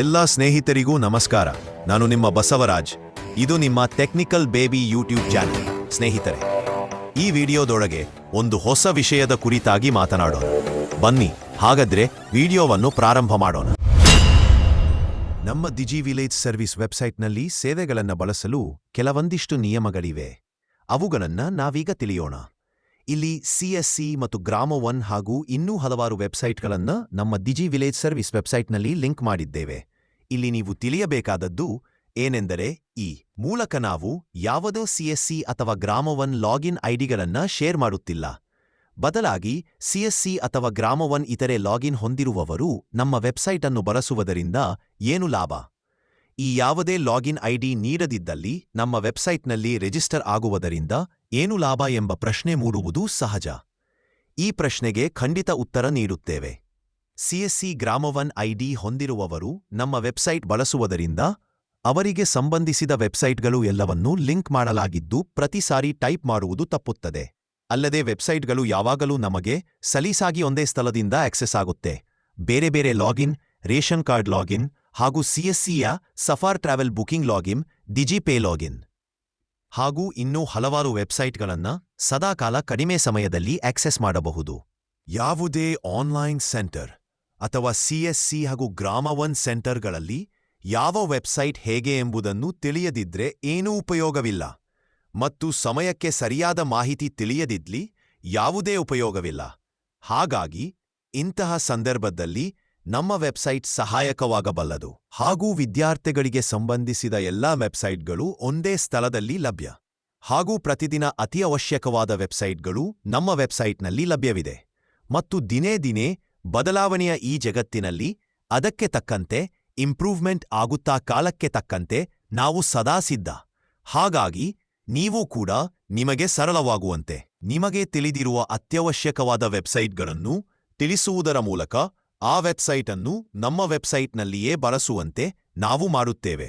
ಎಲ್ಲ ಸ್ನೇಹಿತರಿಗೂ ನಮಸ್ಕಾರ. ನಾನು ನಿಮ್ಮ ಬಸವರಾಜ್. ಇದು ನಿಮ್ಮ ಟೆಕ್ನಿಕಲ್ ಬೇಬಿ ಯೂಟ್ಯೂಬ್ ಚಾನೆಲ್. ಸ್ನೇಹಿತರೆ, ಈ ವಿಡಿಯೋದೊಳಗೆ ಒಂದು ಹೊಸ ವಿಷಯದ ಕುರಿತಾಗಿ ಮಾತನಾಡೋಣ. ಬನ್ನಿ, ಹಾಗಾದ್ರೆ ವಿಡಿಯೋವನ್ನು ಪ್ರಾರಂಭ ಮಾಡೋಣ. ನಮ್ಮ ದಿಜಿ ವಿಲೇಜ್ ಸರ್ವಿಸ್ ವೆಬ್ಸೈಟ್ನಲ್ಲಿ ಸೇವೆಗಳನ್ನು ಬಳಸಲು ಕೆಲವೊಂದಿಷ್ಟು ನಿಯಮಗಳಿವೆ. ಅವುಗಳನ್ನ ನಾವೀಗ ತಿಳಿಯೋಣ. ಇಲ್ಲಿ ಸಿಎಸ್ಸಿ ಮತ್ತು ಗ್ರಾಮ ಒನ್ ಹಾಗೂ ಇನ್ನೂ ಹಲವಾರು ವೆಬ್ಸೈಟ್ಗಳನ್ನು ನಮ್ಮ ದಿಜಿ ವಿಲೇಜ್ ಸರ್ವಿಸ್ ವೆಬ್ಸೈಟ್ನಲ್ಲಿ ಲಿಂಕ್ ಮಾಡಿದ್ದೇವೆ. ಇಲ್ಲಿ ನೀವು ತಿಳಿಯಬೇಕಾದದ್ದು ಏನೆಂದರೆ ಈ ಮೂಲಕ ನಾವು ಯಾವುದೋ ಸಿಎಸ್ಸಿ ಅಥವಾ ಗ್ರಾಮ ಒನ್ ಲಾಗಿನ್ ಐಡಿಗಳನ್ನು ಶೇರ್ ಮಾಡುತ್ತಿಲ್ಲ. ಬದಲಾಗಿ ಸಿಎಸ್ಸಿ ಅಥವಾ ಗ್ರಾಮ ಒನ್ ಇತರೆ ಲಾಗಿನ್ ಹೊಂದಿರುವವರು ನಮ್ಮ ವೆಬ್ಸೈಟ್ ಅನ್ನು ಬಳಸುವುದರಿಂದ ಏನು ಲಾಭ? ಈ ಯಾವುದೇ ಲಾಗಿನ್ ಐಡಿ ನೀಡದಿದ್ದಲ್ಲಿ ನಮ್ಮ ವೆಬ್ಸೈಟ್ನಲ್ಲಿ ರಿಜಿಸ್ಟರ್ ಆಗುವುದರಿಂದ ಏನು ಲಾಭ ಎಂಬ ಪ್ರಶ್ನೆ ಮೂಡುವುದು ಸಹಜ. ಈ ಪ್ರಶ್ನೆಗೆ ಖಂಡಿತ ಉತ್ತರ ನೀಡುತ್ತೇವೆ. ಸಿಎಸ್ಸಿ ಗ್ರಾಮವನ್ ಐಡಿ ಹೊಂದಿರುವವರು ನಮ್ಮ ವೆಬ್ಸೈಟ್ ಬಳಸುವುದರಿಂದ ಅವರಿಗೆ ಸಂಬಂಧಿಸಿದ ವೆಬ್ಸೈಟ್ಗಳು ಎಲ್ಲವನ್ನೂ ಲಿಂಕ್ ಮಾಡಲಾಗಿದ್ದು ಪ್ರತಿ ಸಾರಿ ಟೈಪ್ ಮಾಡುವುದು ತಪ್ಪುತ್ತದೆ. ಅಲ್ಲದೆ ವೆಬ್ಸೈಟ್ಗಳು ಯಾವಾಗಲೂ ನಮಗೆ ಸಲೀಸಾಗಿ ಒಂದೇ ಸ್ಥಳದಿಂದ ಆಕ್ಸೆಸ್ ಆಗುತ್ತೆ. ಬೇರೆ ಬೇರೆ ಲಾಗಿನ್, ರೇಷನ್ ಕಾರ್ಡ್ ಲಾಗಿನ್ ಹಾಗೂ ಸಿಎಸ್ಸಿಯ Safar travel booking login DigiPay login ಹಾಗೂ ಇನ್ನೂ ಹಲವಾರು ವೆಬ್ಸೈಟ್ಗಳನ್ನು ಸದಾಕಾಲ ಕಡಿಮೆ ಸಮಯದಲ್ಲಿ ಆಕ್ಸೆಸ್ ಮಾಡಬಹುದು. ಯಾವುದೇ ಆನ್ಲೈನ್ ಸೆಂಟರ್ ಅಥವಾ ಸಿಎಸ್ಸಿ ಹಾಗೂ ಗ್ರಾಮ ಒನ್ ಸೆಂಟರ್ಗಳಲ್ಲಿ ಯಾವ ವೆಬ್ಸೈಟ್ ಹೇಗೆ ಎಂಬುದನ್ನು ತಿಳಿಯದಿದ್ರೆ ಏನೂ ಉಪಯೋಗವಿಲ್ಲ. ಮತ್ತು ಸಮಯಕ್ಕೆ ಸರಿಯಾದ ಮಾಹಿತಿ ತಿಳಿಯದಿದ್ಲಿ ಯಾವುದೇ ಉಪಯೋಗವಿಲ್ಲ. ಹಾಗಾಗಿ ಇಂತಹ ಸಂದರ್ಭದಲ್ಲಿ ನಮ್ಮ ವೆಬ್ಸೈಟ್ ಸಹಾಯಕವಾಗಬಲ್ಲದು ಹಾಗೂ ವಿದ್ಯಾರ್ಥಿಗಳಿಗೆ ಸಂಬಂಧಿಸಿದ ಎಲ್ಲಾ ವೆಬ್ಸೈಟ್ಗಳು ಒಂದೇ ಸ್ಥಳದಲ್ಲಿ ಲಭ್ಯ. ಹಾಗೂ ಪ್ರತಿದಿನ ಅತಿ ಅವಶ್ಯಕವಾದ ವೆಬ್ಸೈಟ್ಗಳು ನಮ್ಮ ವೆಬ್ಸೈಟ್ನಲ್ಲಿ ಲಭ್ಯವಿದೆ. ಮತ್ತು ದಿನೇ ದಿನೇ ಬದಲಾವಣೆಯ ಈ ಜಗತ್ತಿನಲ್ಲಿ ಅದಕ್ಕೆ ತಕ್ಕಂತೆ ಇಂಪ್ರೂವ್ಮೆಂಟ್ ಆಗುತ್ತಾ ಕಾಲಕ್ಕೆ ತಕ್ಕಂತೆ ನಾವು ಸದಾ ಸಿದ್ಧ. ಹಾಗಾಗಿ ನೀವು ಕೂಡ ನಿಮಗೆ ಸರಳವಾಗುವಂತೆ ನಿಮಗೆ ತಿಳಿದಿರುವ ಅತ್ಯವಶ್ಯಕವಾದ ವೆಬ್ಸೈಟ್ಗಳನ್ನು ತಿಳಿಸುವುದರ ಮೂಲಕ ಆ ವೆಬ್ಸೈಟ್ ಅನ್ನು ನಮ್ಮ ವೆಬ್ಸೈಟ್ನಲ್ಲಿಯೇ ಬಳಸುವಂತೆ ನಾವು ಮಾಡುತ್ತೇವೆ.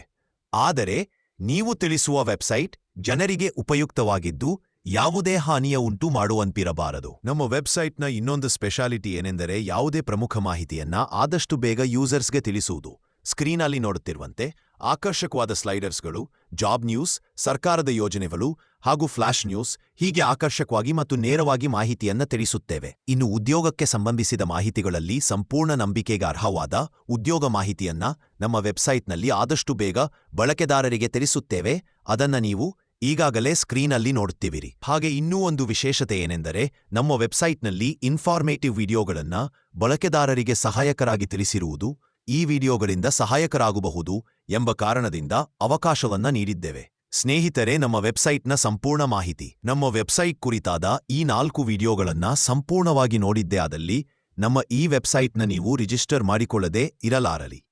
ಆದರೆ, ನೀವು ತಿಳಿಸುವ ವೆಬ್ಸೈಟ್ ಜನರಿಗೆ ಉಪಯುಕ್ತವಾಗಿದ್ದು, ಯಾವುದೇ ಹಾನಿಯ ಉಂಟು ಮಾಡುವಂತಿರಬಾರದು. ನಮ್ಮ ವೆಬ್ಸೈಟ್ನ ಇನ್ನೊಂದು ಸ್ಪೆಷಾಲಿಟಿ ಏನೆಂದರೆ ಯಾವುದೇ ಪ್ರಮುಖ ಮಾಹಿತಿಯನ್ನ ಆದಷ್ಟು ಬೇಗ ಯೂಸರ್ಸ್ಗೆ ತಿಳಿಸುವುದು. ಸ್ಕ್ರೀನಲ್ಲಿ ನೋಡುತ್ತಿರುವಂತೆ ಆಕರ್ಷಕವಾದ ಸ್ಲೈಡರ್ಸ್ಗಳು, ಜಾಬ್ ನ್ಯೂಸ್, ಸರ್ಕಾರದ ಯೋಜನೆಗಳು ಹಾಗೂ ಫ್ಲಾಶ್ ನ್ಯೂಸ್ ಹೀಗೆ ಆಕರ್ಷಕವಾಗಿ ಮತ್ತು ನೇರವಾಗಿ ಮಾಹಿತಿಯನ್ನ ತಿಳಿಸುತ್ತೇವೆ. ಇನ್ನು ಉದ್ಯೋಗಕ್ಕೆ ಸಂಬಂಧಿಸಿದ ಮಾಹಿತಿಗಳಲ್ಲಿ ಸಂಪೂರ್ಣ ನಂಬಿಕೆಗೆ ಅರ್ಹವಾದ ಉದ್ಯೋಗ ಮಾಹಿತಿಯನ್ನ ನಮ್ಮ ವೆಬ್ಸೈಟ್ನಲ್ಲಿ ಆದಷ್ಟು ಬೇಗ ಬಳಕೆದಾರರಿಗೆ ತಿಳಿಸುತ್ತೇವೆ. ಅದನ್ನ ನೀವು ಈಗಾಗಲೇ ಸ್ಕ್ರೀನಲ್ಲಿ ನೋಡುತ್ತಿವಿರಿ ಹಾಗೆ ಇನ್ನೂ ಒಂದು ವಿಶೇಷತೆ ಏನೆಂದರೆ ನಮ್ಮ ವೆಬ್ಸೈಟ್ನಲ್ಲಿ ಇನ್ಫಾರ್ಮೇಟಿವ್ ವಿಡಿಯೋಗಳನ್ನ ಬಳಕೆದಾರರಿಗೆ ಸಹಾಯಕರಾಗಿ ತಿಳಿಸಿರುವುದು ಈ ವಿಡಿಯೋಗಳಿಂದ ಸಹಾಯಕರಾಗಬಹುದು ಎಂಬ ಕಾರಣದಿಂದ ಅವಕಾಶವನ್ನ ನೀಡಿದ್ದೇವೆ. ಸ್ನೇಹಿತರೆ, ನಮ್ಮ ವೆಬ್ಸೈಟ್ನ ಸಂಪೂರ್ಣ ಮಾಹಿತಿ. ನಮ್ಮ ವೆಬ್ಸೈಟ್ ಕುರಿತಾದ ಈ ನಾಲ್ಕು ವಿಡಿಯೋಗಳನ್ನ ಸಂಪೂರ್ಣವಾಗಿ ನೋಡಿದ್ದೇ ಆದಲ್ಲಿ ನಮ್ಮ ಈ ವೆಬ್ಸೈಟ್ನ ನೀವು ರಿಜಿಸ್ಟರ್ ಮಾಡಿಕೊಳ್ಳದೆ ಇರಲಾರಲಿ.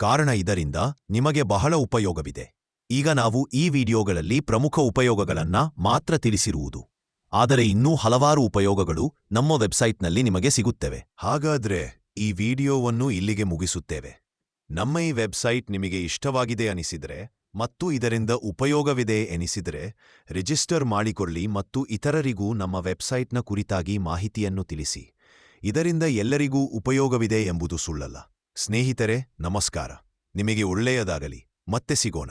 ಕಾರಣ ಇದರಿಂದ ನಿಮಗೆ ಬಹಳ ಉಪಯೋಗವಿದೆ. ಈಗ ನಾವು ಈ ವಿಡಿಯೋಗಳಲ್ಲಿ ಪ್ರಮುಖ ಉಪಯೋಗಗಳನ್ನ ಮಾತ್ರ ತಿಳಿಸಿರುವುದು. ಆದರೆ ಇನ್ನೂ ಹಲವಾರು ಉಪಯೋಗಗಳು ನಮ್ಮ ವೆಬ್ಸೈಟ್ನಲ್ಲಿ ನಿಮಗೆ ಸಿಗುತ್ತವೆ. ಹಾಗಾದ್ರೆ ಈ ವಿಡಿಯೋವನ್ನು ಇಲ್ಲಿಗೆ ಮುಗಿಸುತ್ತೇವೆ. ನಮ್ಮ ಈ ವೆಬ್ಸೈಟ್ ನಿಮಗೆ ಇಷ್ಟವಾಗಿದೆ ಅನಿಸಿದರೆ ಮತ್ತು ಇದರಿಂದ ಉಪಯೋಗವಿದೆ ಎನಿಸಿದರೆ ರಿಜಿಸ್ಟರ್ ಮಾಡಿಕೊಳ್ಳಿ ಮತ್ತು ಇತರರಿಗೂ ನಮ್ಮ ವೆಬ್ಸೈಟ್ನ ಕುರಿತಾಗಿ ಮಾಹಿತಿಯನ್ನು ತಿಳಿಸಿ. ಇದರಿಂದ ಎಲ್ಲರಿಗೂ ಉಪಯೋಗವಿದೆ ಎಂಬುದು ಸುಳ್ಳಲ್ಲ. ಸ್ನೇಹಿತರೆ, ನಮಸ್ಕಾರ. ನಿಮಗೆ ಒಳ್ಳೆಯದಾಗಲಿ. ಮತ್ತೆ ಸಿಗೋಣ.